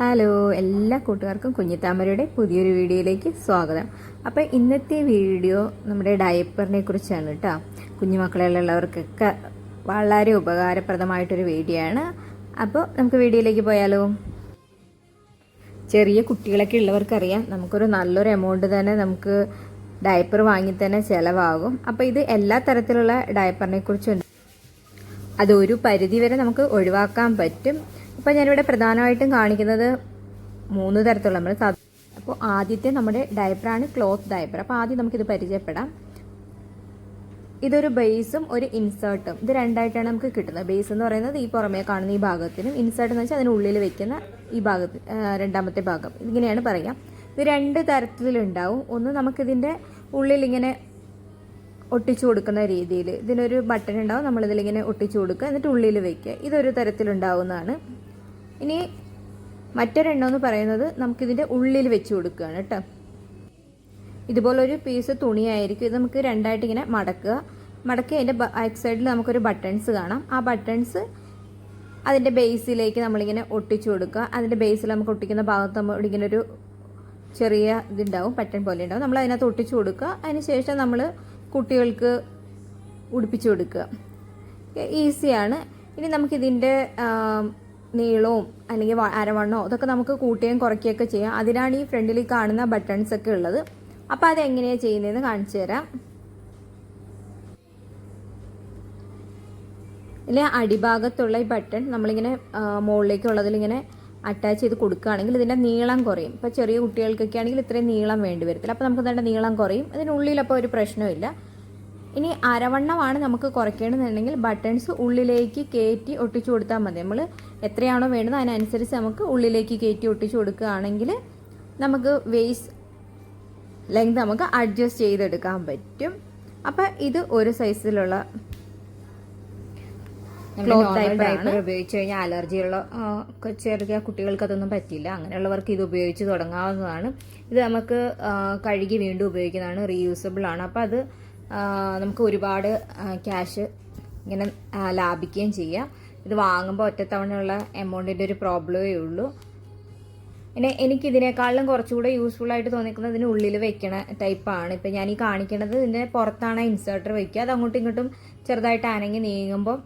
Hello എല്ലാ കൂട്ടുകാർക്കും കുഞ്ഞിത്താമരയുടെ പുതിയൊരു വീഡിയോയിലേക്ക് സ്വാഗതം. അപ്പോൾ ഇന്നത്തെ വീഡിയോ നമ്മുടെ ഡയപ്പറിനെ കുറിച്ചാണ് കേട്ടോ. കുഞ്ഞുമക്കളിലുള്ളവർക്കൊക്കെ വളരെ ഉപകാരപ്രദമായിട്ടൊരു വീഡിയോ ആണ് അപ്പോൾ നമുക്ക് വീഡിയോയിലേക്ക് പോയാലോ? ചെറിയ കുട്ടികളൊക്കെ ഉള്ളവർക്കറിയാം നമുക്കൊരു നല്ലൊരു എമൗണ്ട് തന്നെ നമുക്ക് ഡയപ്പർ വാങ്ങി തന്നെ ചിലവാകും. അപ്പോൾ ഇത് എല്ലാ തരത്തിലുള്ള ഡയപ്പറിനെ കുറിച്ചുണ്ട് അത് ഒരു പരിധി വരെ നമുക്ക് ഒഴിവാക്കാൻ പറ്റും. അപ്പോൾ ഞാനിവിടെ പ്രധാനമായിട്ടും കാണിക്കുന്നത് മൂന്ന് തരത്തിലുള്ള നമ്മൾ അപ്പോൾ ആദ്യത്തെ നമ്മുടെ ഡയപ്പറാണ് ക്ലോത്ത് ഡയപ്പർ അപ്പോൾ ആദ്യം നമുക്കിത് പരിചയപ്പെടാം. ഇതൊരു ബേസും ഒരു ഇൻസേർട്ടും ഇത് രണ്ടായിട്ടാണ് നമുക്ക് കിട്ടുന്നത്. ബേസ് എന്ന് പറയുന്നത് ഈ പുറമേ കാണുന്ന ഈ ഭാഗത്തിനും ഇൻസേർട്ട് എന്ന് വെച്ചാൽ അതിനുള്ളിൽ വെക്കുന്ന ഈ ഭാഗത്ത് രണ്ടാമത്തെ ഭാഗം. ഇതിങ്ങനെയാണ് പറയാം. ഇത് രണ്ട് തരത്തിലുണ്ടാവും. ഒന്ന് നമുക്കിതിന്റെ ഉള്ളിൽ ഇങ്ങനെ ഒട്ടിച്ചു കൊടുക്കുന്ന രീതിയിൽ ഇതിനൊരു ബട്ടൺ ഉണ്ടാവും. നമ്മളിതിലിങ്ങനെ ഒട്ടിച്ചു കൊടുക്കുക. എന്നിട്ട് ഉള്ളിൽ വെക്കുക. ഇതൊരു തരത്തിലുണ്ടാവുന്നതാണ്. ഇനി മറ്റൊരെണ്ണം എന്ന് പറയുന്നത് നമുക്കിതിന്റെ ഉള്ളിൽ വെച്ച് കൊടുക്കുകയാണ് കേട്ടോ. ഇതുപോലൊരു പീസ് തുണിയായിരിക്കും. ഇത് നമുക്ക് രണ്ടായിട്ട് ഇങ്ങനെ മടക്കുക. മടക്കി അതിന്റെ ബാക്ക് സൈഡിൽ നമുക്കൊരു ബട്ടൺസ് കാണാം. ആ ബട്ടൺസ് അതിന്റെ ബേസിലേക്ക് നമ്മളിങ്ങനെ ഒട്ടിച്ചു കൊടുക്കുക. അതിന്റെ ബേസിൽ നമുക്ക് ഒട്ടിക്കുന്ന ഭാഗത്ത് നമ്മൾ ഇങ്ങനെ ഒരു ചെറിയ ഇതുണ്ടാവും ബട്ടൺ പോലെ ഉണ്ടാവും. നമ്മൾ അതിനകത്ത് ഒട്ടിച്ചു കൊടുക്കുക. അതിന് ശേഷം നമ്മൾ കുട്ടികൾക്ക് ഉടുപ്പിച്ചു കൊടുക്കുക. ഈസിയാണ് ഇനി നമുക്കിതിന്റെ നീളവും അല്ലെങ്കിൽ അരവണ്ണോ അതൊക്കെ നമുക്ക് കൂട്ടുകയും കുറയ്ക്കുകയൊക്കെ ചെയ്യാം. അതിനാണ് ഈ ഫ്രണ്ടിൽ കാണുന്ന ബട്ടൺസ് ഒക്കെ ഉള്ളത്. അപ്പോൾ അതെങ്ങനെയാണ് ചെയ്യുന്നതെന്ന് കാണിച്ചു തരാം. ഇതിലെ അടിഭാഗത്തുള്ള ഈ ബട്ടൺ നമ്മളിങ്ങനെ മുകളിലേക്കുള്ളതിലിങ്ങനെ അറ്റാച്ച് ചെയ്ത് കൊടുക്കുകയാണെങ്കിൽ ഇതിന്റെ നീളം കുറയും. ഇപ്പോൾ ചെറിയ കുട്ടികൾക്കൊക്കെ ആണെങ്കിൽ ഇത്രയും നീളം വേണ്ടി വരത്തില്ല. അപ്പോൾ നമുക്ക് ഇതിന്റെ നീളം കുറയും. ഇതിനുള്ളിൽ അപ്പോൾ ഒരു പ്രശ്നമില്ല ഇനി അരവണ്ണമാണ് നമുക്ക് കുറയ്ക്കേണ്ടതെന്നുണ്ടെങ്കിൽ ബട്ടൺസ് ഉള്ളിലേക്ക് കയറ്റി ഒട്ടിച്ചു കൊടുത്താൽ മതി. നമ്മൾ എത്രയാണോ വേണ്ടത് അതിനനുസരിച്ച് നമുക്ക് ഉള്ളിലേക്ക് കയറ്റി ഒട്ടിച്ചു കൊടുക്കുകയാണെങ്കിൽ നമുക്ക് വേസ് ലെങ്ത് നമുക്ക് അഡ്ജസ്റ്റ് ചെയ്തെടുക്കാൻ പറ്റും. അപ്പം ഇത് ഒരു സൈസിലുള്ള ടൈപ്പ് ഉപയോഗിച്ച് കഴിഞ്ഞാൽ അലർജിയുള്ള ചെറിയ കുട്ടികൾക്ക് അതൊന്നും പറ്റില്ല. അങ്ങനെയുള്ളവർക്ക് ഇത് ഉപയോഗിച്ച് തുടങ്ങാവുന്നതാണ്. ഇത് നമുക്ക് കഴുകി വീണ്ടും ഉപയോഗിക്കുന്നതാണ് റീയൂസബിൾ ആണ്. അപ്പോൾ അത് നമുക്ക് ഒരുപാട് ക്യാഷ് ഇങ്ങനെ ലാഭിക്കുകയും ചെയ്യാം. ഇത് വാങ്ങുമ്പോൾ ഒറ്റത്തവണയുള്ള എമൗണ്ടിന്റെ ഒരു പ്രോബ്ലമേ ഉള്ളൂ. പിന്നെ എനിക്ക് ഇതിനേക്കാളും കുറച്ചുകൂടെ യൂസ്ഫുൾ ആയിട്ട് തോന്നിക്കുന്നത് ഇതിന് ഉള്ളിൽ വെക്കണ ടൈപ്പാണ് ഇപ്പം ഞാൻ ഈ കാണിക്കണത് ഇതിന്റെ പുറത്താണ് ഇൻസേർട്ടർ വെക്കുക. അത് അങ്ങോട്ടും ഇങ്ങോട്ടും ചെറുതായിട്ട് അനങ്ങി നീങ്ങുമ്പോൾ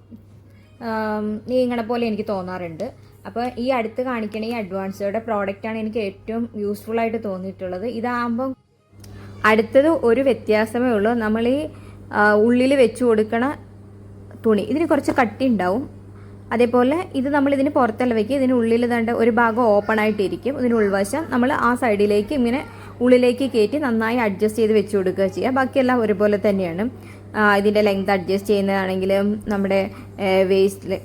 നീങ്ങണ പോലെ എനിക്ക് തോന്നാറുണ്ട്. അപ്പോൾ ഈ അടുത്ത് കാണിക്കണ ഈ അഡ്വാൻസ്ഡ് പ്രോഡക്റ്റാണ് എനിക്ക് ഏറ്റവും യൂസ്ഫുൾ ആയിട്ട് തോന്നിയിട്ടുള്ളത്. ഇതാകുമ്പം അടുത്തത് ഒരു വ്യത്യാസമേ ഉള്ളൂ. നമ്മൾ ഈ ഉള്ളിൽ വെച്ച് കൊടുക്കണ തുണി. ഇതിന് കുറച്ച് കട്ടി ഉണ്ടാവും അതേപോലെ ഇത് നമ്മൾ ഇതിന് പുറത്തല്ല വയ്ക്കുക ഇതിന് ഉള്ളിൽ തണ്ട ഒരു ഭാഗം ഓപ്പൺ ആയിട്ടിരിക്കും. ഇതിന് ഉൾവശം നമ്മൾ ആ സൈഡിലേക്ക് ഇങ്ങനെ ഉള്ളിലേക്ക് കയറ്റി നന്നായി അഡ്ജസ്റ്റ് ചെയ്ത് വെച്ച് കൊടുക്കുക ചെയ്യുക ബാക്കിയെല്ലാം ഒരുപോലെ തന്നെയാണ്. ഇതിന്റെ ലെങ്ത് അഡ്ജസ്റ്റ് ചെയ്യുന്നതാണെങ്കിലും നമ്മുടെ വേസ്റ്റ്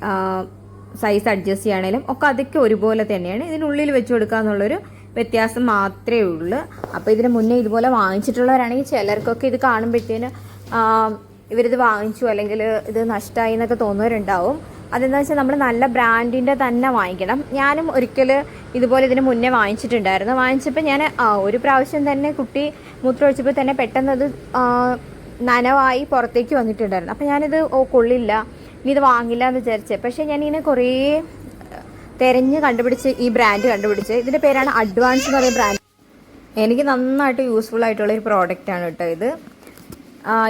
സൈസ് അഡ്ജസ്റ്റ് ചെയ്യുകയാണെങ്കിലും ഒക്കെ അതൊക്കെ ഒരുപോലെ തന്നെയാണ്. ഇതിനുള്ളിൽ വെച്ച് കൊടുക്കുക എന്നുള്ളൊരു വ്യത്യാസം മാത്രമേ ഉള്ളൂ. അപ്പോൾ ഇതിന് മുന്നേ ഇതുപോലെ വാങ്ങിച്ചിട്ടുള്ളവരാണെങ്കിൽ ചിലർക്കൊക്കെ ഇത് കാണുമ്പോഴത്തേന് ഇവരിത് വാങ്ങിച്ചു അല്ലെങ്കിൽ ഇത് നഷ്ടമായി എന്നൊക്കെ തോന്നുന്നവരുണ്ടാവും. അതെന്താ വെച്ചാൽ നമ്മൾ നല്ല ബ്രാൻഡിന്റെ തന്നെ വാങ്ങിക്കണം. ഞാനും ഒരിക്കൽ ഇതുപോലെ ഇതിന് മുന്നേ വാങ്ങിച്ചിട്ടുണ്ടായിരുന്നു. വാങ്ങിച്ചപ്പോൾ ഞാൻ ഒരു പ്രാവശ്യം തന്നെ കുട്ടി മൂത്രമൊഴിച്ചപ്പോൾ തന്നെ പെട്ടെന്ന് അത് നനവായി പുറത്തേക്ക് വന്നിട്ടുണ്ടായിരുന്നു. അപ്പോൾ ഞാനിത് ഓ കൊള്ളില്ല. ഇനി ഇത് വാങ്ങില്ല എന്ന് വിചാരിച്ചത് പക്ഷേ ഞാനിങ്ങനെ കുറേ തിരഞ്ഞ് കണ്ടുപിടിച്ച് ഈ ബ്രാൻഡ് കണ്ടുപിടിച്ച്. ഇതിന്റെ പേരാണ് അഡ്വാൻസ് എന്ന് പറയുന്ന ബ്രാൻഡ് എനിക്ക് നന്നായിട്ട് യൂസ്ഫുൾ ആയിട്ടുള്ള ഒരു പ്രോഡക്റ്റ് ആണ് കേട്ടോ ഇത്.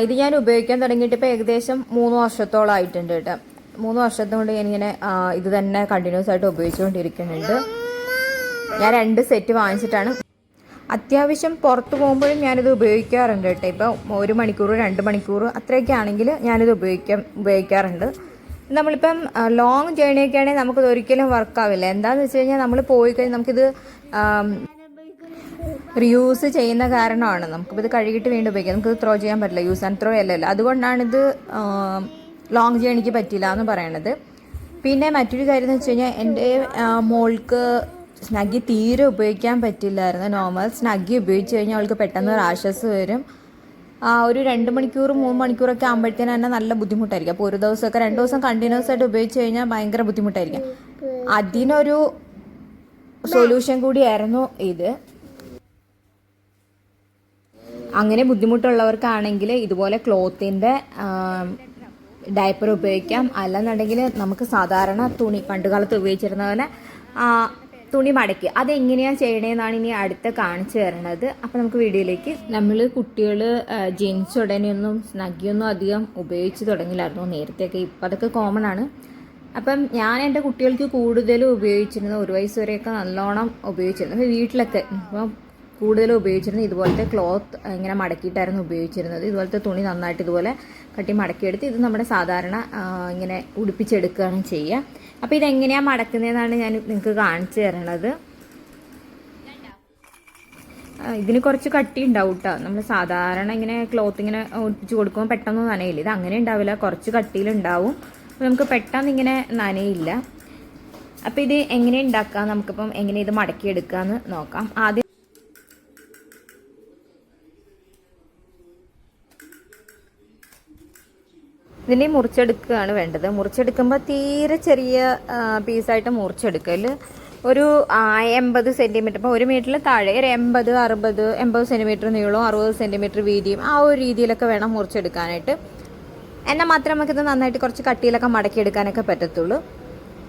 ഇത് ഞാൻ ഉപയോഗിക്കാൻ തുടങ്ങിയിട്ട് ഇപ്പോൾ ഏകദേശം മൂന്ന് വർഷത്തോളം ആയിട്ടുണ്ട് കേട്ടോ. മൂന്ന് വർഷത്തോണ്ട് ഞാനിങ്ങനെ ഇങ്ങനെ ഇത് തന്നെ കണ്ടിന്യൂസ് ആയിട്ട് ഉപയോഗിച്ചുകൊണ്ടിരിക്കുന്നുണ്ട്. ഞാൻ രണ്ട് സെറ്റ് വാങ്ങിച്ചിട്ടാണ്. അത്യാവശ്യം പുറത്ത് പോകുമ്പോഴും ഞാനിത് ഉപയോഗിക്കാറുണ്ട് കേട്ടോ. ഇപ്പോൾ ഒരു മണിക്കൂർ രണ്ട് മണിക്കൂർ അത്രയൊക്കെ ആണെങ്കിൽ ഞാനിത് ഉപയോഗിക്കാൻ ഉപയോഗിക്കാറുണ്ട്. നമ്മളിപ്പം ലോങ് ജേണി ഒക്കെ ആണെങ്കിൽ നമുക്കിത് ഒരിക്കലും വർക്കാവില്ല എന്താണെന്ന് വെച്ച് കഴിഞ്ഞാൽ നമ്മൾ പോയി കഴിഞ്ഞാൽ നമുക്കിത് റിയൂസ് ചെയ്യുന്ന കാരണമാണ്. നമുക്കിപ്പോൾ ഇത് കഴുകിയിട്ട് വീണ്ടും ഉപയോഗിക്കാം. നമുക്ക് ത്രോ ചെയ്യാൻ പറ്റില്ല. യൂസ് ആൻഡ് ത്രോ അല്ലല്ലോ. അതുകൊണ്ടാണ് ഇത് ലോങ് ജേണിക്ക് പറ്റില്ല എന്ന് പറയണത്. പിന്നെ മറ്റൊരു കാര്യം എന്ന് വെച്ച് കഴിഞ്ഞാൽ എന്റെ മോൾക്ക് സ്നഗ്ഗി തീരെ ഉപയോഗിക്കാൻ പറ്റില്ലായിരുന്നു. നോർമൽ സ്നഗ്ഗി ഉപയോഗിച്ച് കഴിഞ്ഞാൽ അവൾക്ക് പെട്ടെന്ന് റാഷസ് വരും. ഒരു രണ്ട് മണിക്കൂർ മൂന്ന് മണിക്കൂറൊക്കെ ആകുമ്പോഴത്തേനും തന്നെ നല്ല ബുദ്ധിമുട്ടായിരിക്കും. അപ്പോൾ ഒരു ദിവസമൊക്കെ രണ്ട് ദിവസം കണ്ടിന്യൂസ് ആയിട്ട് ഉപയോഗിച്ച് കഴിഞ്ഞാൽ ഭയങ്കര ബുദ്ധിമുട്ടായിരിക്കും. അതിനൊരു സൊല്യൂഷൻ കൂടിയായിരുന്നു ഇത്. അങ്ങനെ ബുദ്ധിമുട്ടുള്ളവർക്കാണെങ്കിൽ ഇതുപോലെ ക്ലോത്തിന്റെ ഡയപ്പർ ഉപയോഗിക്കാം. അല്ലെന്നുണ്ടെങ്കിൽ നമുക്ക് സാധാരണ തുണി പണ്ടുകാലത്ത് ഉപയോഗിച്ചിരുന്ന പോലെ ആ, തുണി മടക്കി. അതെങ്ങനെയാണ് ചെയ്യണേന്നാണ് ഇനി അടുത്ത കാണിച്ചു തരണത്. അപ്പോൾ നമുക്ക് വീഡിയോയിലേക്ക് നമ്മൾ കുട്ടികൾ ജീൻസ് ഉടനെയൊന്നും സ്നഗ്ഗിയൊന്നും അധികം ഉപയോഗിച്ച് തുടങ്ങില്ലായിരുന്നു നേരത്തെയൊക്കെ. ഇപ്പം അതൊക്കെ കോമൺ ആണ്. അപ്പം ഞാൻ എന്റെ കുട്ടികൾക്ക് കൂടുതലും ഉപയോഗിച്ചിരുന്നത് ഒരു വയസ്സ് വരെയൊക്കെ നല്ലോണം ഉപയോഗിച്ചിരുന്നു. വീട്ടിലൊക്കെ. ഇപ്പം കൂടുതലും ഉപയോഗിച്ചിരുന്നത് ഇതുപോലത്തെ ക്ലോത്ത് ഇങ്ങനെ മടക്കിയിട്ടായിരുന്നു ഉപയോഗിച്ചിരുന്നത്. ഇതുപോലത്തെ തുണി നന്നായിട്ട് ഇതുപോലെ കട്ടി മടക്കിയെടുത്ത് ഇത് നമ്മുടെ സാധാരണ ഇങ്ങനെ ഉടുപ്പിച്ചെടുക്കുകയാണ് ചെയ്യുക. അപ്പോൾ ഇതെങ്ങനെയാണ് മടക്കുന്നതെന്നാണ് ഞാൻ നിങ്ങൾക്ക് കാണിച്ചു തരണത്. ഇതിന് കുറച്ച് കട്ടി ഉണ്ടാവും കേട്ടോ നമ്മൾ സാധാരണ ഇങ്ങനെ ക്ലോത്ത് ഇങ്ങനെ ഒട്ടിച്ച് കൊടുക്കുമ്പോൾ പെട്ടെന്ന് നനയില്ല. ഇത് അങ്ങനെ ഉണ്ടാവില്ല. കുറച്ച് കട്ടിയിലുണ്ടാവും അപ്പോൾ നമുക്ക് പെട്ടെന്ന് ഇങ്ങനെ നനയില്ല. അപ്പോൾ ഇത് എങ്ങനെ ഉണ്ടാക്കാം നമുക്കിപ്പം എങ്ങനെ ഇത് മടക്കിയെടുക്കാമെന്ന് നോക്കാം. ആദ്യം ഇതിനെ മുറിച്ചെടുക്കുകയാണ് വേണ്ടത്. മുറിച്ചെടുക്കുമ്പോൾ തീരെ ചെറിയ പീസായിട്ട് മുറിച്ചെടുക്കൽ ഒരു എൺപത് സെന്റിമീറ്റർ ഇപ്പോൾ ഒരു മീറ്ററിൽ താഴെ ഒരു എൺപത് അറുപത് എൺപത് സെന്റിമീറ്റർ നീളവും അറുപത് സെന്റിമീറ്റർ വീതിയും ആ ഒരു രീതിയിലൊക്കെ വേണം മുറിച്ചെടുക്കാനായിട്ട്. എന്നാൽ മാത്രമേ നമുക്കിത് നന്നായിട്ട് കുറച്ച് കട്ടിയിലൊക്കെ മടക്കിയെടുക്കാനൊക്കെ പറ്റത്തുള്ളൂ.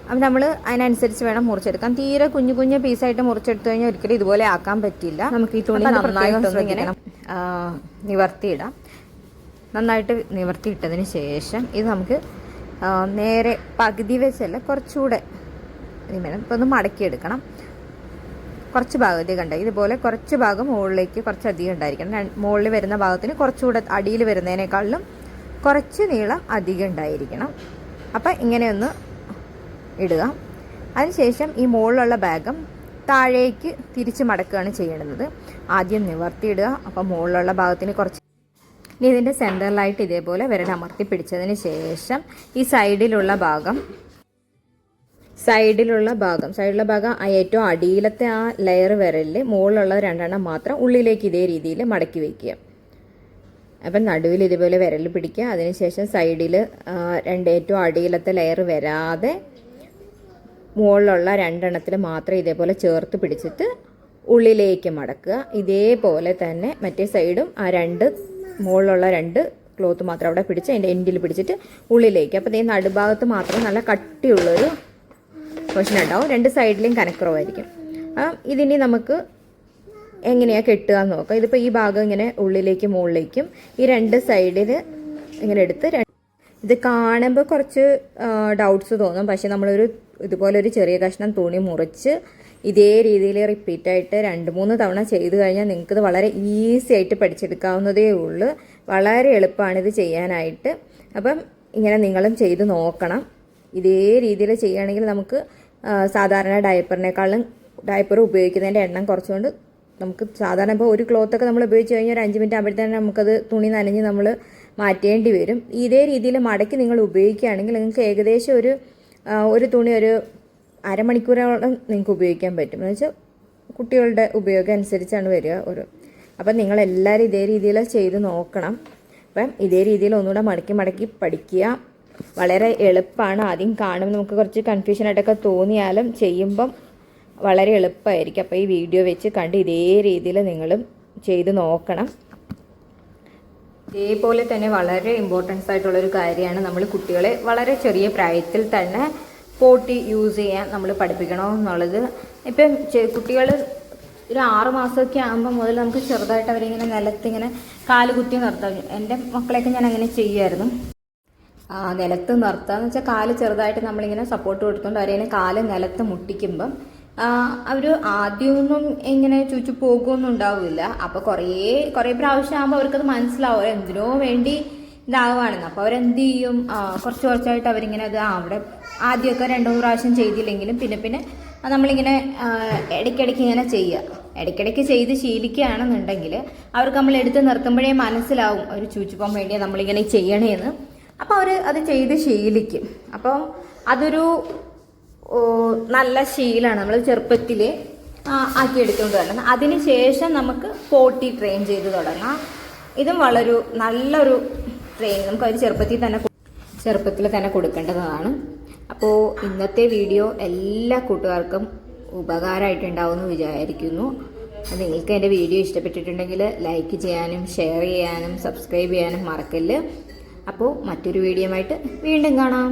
അപ്പം നമ്മൾ അതിനനുസരിച്ച് വേണം മുറിച്ചെടുക്കാൻ. തീരെ കുഞ്ഞു കുഞ്ഞു പീസായിട്ട് മുറിച്ചെടുത്തു കഴിഞ്ഞാൽ ഒരിക്കലും ഇതുപോലെ ആക്കാൻ പറ്റില്ല. നമുക്ക് ഈ തുണി നന്നായിട്ടൊന്ന് ഇങ്ങനെ നിവർത്തിയിടാം. നന്നായിട്ട് നിവർത്തിയിട്ടതിന് ശേഷം ഇത് നമുക്ക് നേരെ പകുതി വെച്ചല്ല കുറച്ചുകൂടെ ഇപ്പോൾ ഇപ്പം ഒന്ന് മടക്കിയെടുക്കണം. കുറച്ച് ഭാഗത്തേക്ക് കണ്ട? ഇതുപോലെ കുറച്ച് ഭാഗം മുകളിലേക്ക് കുറച്ച് അധികം ഉണ്ടായിരിക്കണം മുകളിൽ വരുന്ന ഭാഗത്തിന് കുറച്ചുകൂടെ അടിയിൽ വരുന്നതിനേക്കാളിലും കുറച്ച് നീളം അധികം ഉണ്ടായിരിക്കണം. അപ്പം ഇങ്ങനെയൊന്ന് ഇടുക. അതിനുശേഷം ഈ മുകളിലുള്ള ഭാഗം താഴേക്ക് തിരിച്ച് മടക്കുകയാണ് ചെയ്യേണ്ടത്. ആദ്യം നിവർത്തിയിടുക. അപ്പം മുകളിലുള്ള ഭാഗത്തിന് കുറച്ച് ഇനി ഇതിന്റെ സെന്ററിലായിട്ട് ഇതേപോലെ വിരലമർത്തി പിടിച്ചതിന് ശേഷം ഈ സൈഡിലുള്ള ഭാഗം സൈഡിലുള്ള ഭാഗം സൈഡിലുള്ള ഭാഗം ഏറ്റവും അടിയിലത്തെ ആ ലെയർ വിരലിൽ മുകളിലുള്ള രണ്ടെണ്ണം മാത്രം ഉള്ളിലേക്ക് ഇതേ രീതിയിൽ മടക്കി വയ്ക്കുക അപ്പം നടുവിൽ ഇതുപോലെ വിരൽ പിടിക്കുക. അതിനുശേഷം സൈഡിൽ രണ്ട് ഏറ്റവും അടിയിലത്തെ ലെയർ വരാതെ മുകളിലുള്ള രണ്ടെണ്ണത്തിൽ മാത്രം ഇതേപോലെ ചേർത്ത് പിടിച്ചിട്ട് ഉള്ളിലേക്ക് മടക്കുക. ഇതേപോലെ തന്നെ മറ്റേ സൈഡും ആ രണ്ട് മുകളിലുള്ള രണ്ട് ക്ലോത്ത് മാത്രം അവിടെ പിടിച്ച് അതിന്റെ എൻഡിൽ പിടിച്ചിട്ട് ഉള്ളിലേക്ക്. അപ്പോൾ ഈ നടുഭാഗത്ത് മാത്രം നല്ല കട്ടിയുള്ളൊരു പോർഷൻ ഉണ്ടാവും. രണ്ട് സൈഡിലും കനക്കുറവായിരിക്കും. ഇതിനി നമുക്ക് എങ്ങനെയാണ് കെട്ടുക എന്ന് നോക്കാം. ഇതിപ്പോൾ ഈ ഭാഗം ഇങ്ങനെ ഉള്ളിലേക്ക് മുകളിലേക്കും ഈ രണ്ട് സൈഡിൽ ഇങ്ങനെ എടുത്ത് ഇത് കാണുമ്പോൾ കുറച്ച് ഡൗട്ട്സ് തോന്നും. പക്ഷെ നമ്മളൊരു ഇതുപോലെ ഒരു ചെറിയ കഷ്ണം തുണി മുറിച്ച് ഇതേ രീതിയിൽ റിപ്പീറ്റായിട്ട് രണ്ട് മൂന്ന് തവണ ചെയ്തു കഴിഞ്ഞാൽ നിങ്ങൾക്കിത് വളരെ ഈസി ആയിട്ട് പഠിച്ചെടുക്കാവുന്നതേ ഉള്ളൂ. വളരെ എളുപ്പമാണിത് ചെയ്യാനായിട്ട്. അപ്പം ഇങ്ങനെ നിങ്ങളും ചെയ്ത് നോക്കണം. ഇതേ രീതിയിൽ ചെയ്യുകയാണെങ്കിൽ നമുക്ക് സാധാരണ ഡയപ്പറിനേക്കാളും ഡയപ്പർ ഉപയോഗിക്കുന്നതിന്റെ എണ്ണം കുറച്ചുകൊണ്ട് നമുക്ക് സാധാരണ ഇപ്പോൾ ഒരു ക്ലോത്തൊക്കെ നമ്മൾ ഉപയോഗിച്ച് കഴിഞ്ഞാൽ ഒരു അഞ്ച് മിനിറ്റ് ആകുമ്പോഴത്തേനും നമുക്കത് തുണി നനഞ്ഞ് നമ്മൾ മാറ്റേണ്ടി വരും. ഇതേ രീതിയിൽ മടക്കി നിങ്ങൾ ഉപയോഗിക്കുകയാണെങ്കിൽ നിങ്ങൾക്ക് ഏകദേശം ഒരു ഒരു തുണി ഒരു അരമണിക്കൂറോളം നിങ്ങൾക്ക് ഉപയോഗിക്കാൻ പറ്റും. എന്ന് വെച്ചാൽ കുട്ടികളുടെ ഉപയോഗം അനുസരിച്ചാണ് വരിക ഒരു അപ്പം നിങ്ങളെല്ലാവരും ഇതേ രീതിയിൽ ചെയ്ത് നോക്കണം. അപ്പം ഇതേ രീതിയിൽ ഒന്നുകൂടെ മടക്കി മടക്കി പഠിക്കുക. വളരെ എളുപ്പമാണ്. ആദ്യം കാണുമ്പോൾ നമുക്ക് കുറച്ച് കൺഫ്യൂഷനായിട്ടൊക്കെ തോന്നിയാലും ചെയ്യുമ്പം വളരെ എളുപ്പമായിരിക്കും. അപ്പോൾ ഈ വീഡിയോ വെച്ച് കണ്ട് ഇതേ രീതിയിൽ നിങ്ങളും ചെയ്ത് നോക്കണം. ഇതേപോലെ തന്നെ വളരെ ഇമ്പോർട്ടൻസ് ആയിട്ടുള്ളൊരു കാര്യമാണ് നമ്മൾ കുട്ടികളെ വളരെ ചെറിയ പ്രായത്തിൽ തന്നെ പോട്ടി യൂസ് ചെയ്യാൻ നമ്മൾ പഠിപ്പിക്കണം എന്നുള്ളത് ഇപ്പം കുട്ടികൾ ഒരു ആറ് മാസമൊക്കെ ആകുമ്പോൾ മുതൽ നമുക്ക് ചെറുതായിട്ട് അവരിങ്ങനെ നിലത്തിങ്ങനെ കാൽ കുത്തി നിർത്താം എന്റെ മക്കളെയൊക്കെ ഞാൻ അങ്ങനെ ചെയ്യുമായിരുന്നു. നിലത്ത് നിർത്താന്ന് വെച്ചാൽ കാൽ ചെറുതായിട്ട് നമ്മളിങ്ങനെ സപ്പോർട്ട് കൊടുത്തുകൊണ്ട് അവരെ കാൽ നിലത്ത് മുട്ടിക്കുമ്പം അവർ ആദ്യമൊന്നും ഇങ്ങനെ ചുച്ചു പോകുമൊന്നും ഉണ്ടാവില്ല. അപ്പോൾ കുറേ കുറേ പ്രാവശ്യം ആകുമ്പോൾ അവർക്കത് മനസ്സിലാവും. എന്തിനോ വേണ്ടി ഇതാവുകയാണെന്ന് അപ്പോൾ അവരെന്ത് ചെയ്യും? കുറച്ച് കുറച്ചായിട്ട് അവരിങ്ങനെ അത് അവിടെ ആദ്യമൊക്കെ രണ്ടു മൂന്ന് പ്രാവശ്യം ചെയ്തില്ലെങ്കിലും പിന്നെ പിന്നെ നമ്മളിങ്ങനെ ഇടയ്ക്കിടയ്ക്ക് ഇങ്ങനെ ചെയ്യുക. ഇടയ്ക്കിടയ്ക്ക് ചെയ്ത് ശീലിക്കുകയാണെന്നുണ്ടെങ്കിൽ അവർക്ക് നമ്മൾ എടുത്ത് നിർത്തുമ്പോഴേ മനസ്സിലാവും അവർ ചൂച്ചുപോകാൻ വേണ്ടി നമ്മളിങ്ങനെ ചെയ്യണേന്ന്. അപ്പോൾ അവർ അത് ചെയ്ത് ശീലിക്കും. അപ്പം അതൊരു നല്ല ശീലമാണ് നമ്മൾ ചെറുപ്പത്തിൽ ആക്കിയെടുത്തുകൊണ്ട് തുടങ്ങുന്നത് അതിന് ശേഷം നമുക്ക് പോട്ടി ട്രെയിൻ ചെയ്ത് തുടങ്ങാം. ഇതും വളരെ നല്ലൊരു ട്രെയിൻ നമുക്ക് അവർ ചെറുപ്പത്തിൽ തന്നെ ചെറുപ്പത്തിൽ തന്നെ കൊടുക്കേണ്ടതാണ്. അപ്പോൾ ഇന്നത്തെ വീഡിയോ എല്ലാ കൂട്ടുകാർക്കും ഉപകാരമായിട്ടുണ്ടാവുമെന്ന് വിചാരിക്കുന്നു. നിങ്ങൾക്ക് എന്റെ വീഡിയോ ഇഷ്ടപ്പെട്ടിട്ടുണ്ടെങ്കിൽ ലൈക്ക് ചെയ്യാനും ഷെയർ ചെയ്യാനും സബ്സ്ക്രൈബ് ചെയ്യാനും മറക്കല്ല്. അപ്പോൾ മറ്റൊരു വീഡിയോ ആയിട്ട് വീണ്ടും കാണാം.